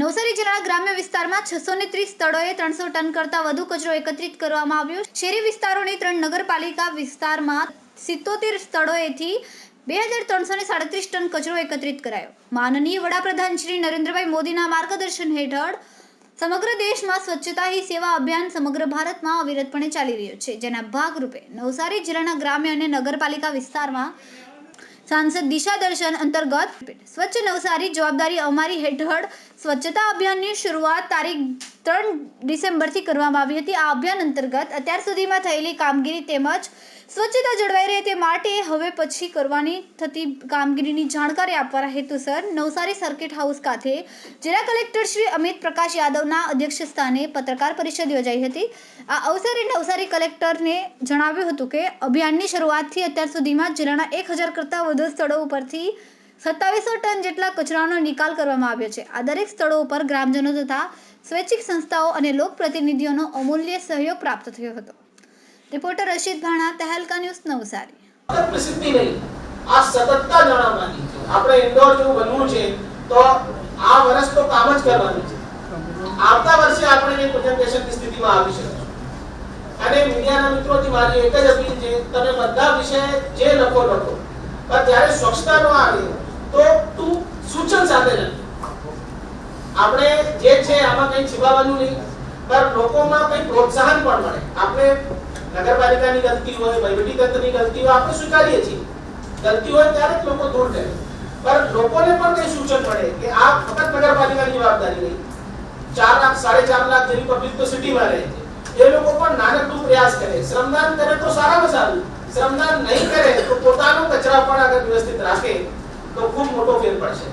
નવસારી જિલ્લાના ગ્રામ્ય વિસ્તારમાં છસો ને ત્રીસ સ્થળોએ ત્રણસો ટન કરતા વધુ કચરો એકત્રિત કરવામાં આવ્યો. શહેરી વિસ્તારોની ત્રણ નગરપાલિકા વિસ્તારમાં સિત્તોતેર સ્થળોએથી બે હજાર ત્રણસો ને સાડત્રીસ ટન કચરો એકત્રિત કરાયો. માનનીય વડાપ્રધાન શ્રી નરેન્દ્રભાઈ મોદીના માર્ગદર્શન હેઠળ સમગ્ર દેશમાં સ્વચ્છતા હી સેવા અભિયાન સમગ્ર ભારતમાં અવિરતપણે ચાલી રહ્યું છે. જેના ભાગરૂપે નવસારી જિલ્લાના ગ્રામ્ય અને નગરપાલિકા વિસ્તારમાં સાંસદ દિશા દર્શન અંતર્ગત સ્વચ્છ નવસારી જવાબદારી અમારી હેઠળ સ્વચ્છતા અભિયાનની શરૂઆત તારીખ ત્રણ ડિસેમ્બરથી કરવામાં આવી હતી. આ અભિયાન અંતર્ગત અત્યાર સુધીમાં થયેલી કામગીરી તેમજ સ્વચ્છતા જળવાઈ રહે તે માટે હવે પછી કરવાની થતી કામગીરીની જાણકારી આપવાના હેતુસર નવસારી સર્કિટ હાઉસ ખાતે જિલ્લા કલેક્ટર શ્રી અમિત પ્રકાશ યાદવના અધ્યક્ષ સ્થાને પત્રકાર પરિષદ યોજાઈ હતી. આ અવસરે નવસારી કલેક્ટરને જણાવ્યું હતું કે, અભિયાનની શરૂઆતથી અત્યાર સુધીમાં જિલ્લાના એક હજાર કરતાં વધુ સ્થળો ઉપરથી સત્તાવીસો ટન જેટલા કચરાનો નિકાલ કરવામાં આવ્યો છે. આ દરેક સ્થળો ઉપર ગ્રામજનો તથા સ્વૈચ્છિક સંસ્થાઓ અને લોકપ્રતિનિધિઓનો અમૂલ્ય સહયોગ પ્રાપ્ત થયો હતો. રિપોર્ટર રશીદ ભાણા તહેલકા ન્યૂઝ નવસારી પ્રસિદ્ધિ નહીં. આ સતતતા જણાવવાની છે. આપણે ઇન્ડોર જેવું બનવું છે, તો આ વર્ષ તો કામ જ કરવાનું છે. આવતા વર્ષે આપણે એક પ્રેઝન્ટેશનની સ્થિતિમાં આવી શકીશું. અને મીડિયાના મિત્રોથી મારી એક જ અપીલ છે, તમે બધા વિશે જે લખો લખો. પણ જ્યારે સ્વચ્છતા ન આવે, તો તું સૂચન સાથે લખ. આપણે જે છે, આમાં કંઈ छिपाવવાનું નહીં. પણ લોકોમાં કંઈ પ્રોત્સાહન પણ મળે. આપણે નગરપાલિકાની ગલતી હોય, વહીવટી તંત્રની ગલતી હોય, આપણે સ્વીકારીએ છીએ. ગલતી હોય ત્યારે જ લોકો દૂર કરે. પણ લોકોને પણ કઈ સૂચન મળે કે આ ફક્ત નગરપાલિકાની જવાબદારી નહીં. ચાર લાખ, સાડે ચાર લાખ જેવી પબ્લિક તો સિટીમાં રહે છે. એ લોકો પણ નાનકડું પ્રયાસ કરે. શ્રમદાન કરે તો સારામાં સારું. શ્રમદાન નહીં કરે તો પોતાનો કચરા પણ અગર વ્યવસ્થિત રાખે, તો ખૂબ મોટો ફેર પડશે.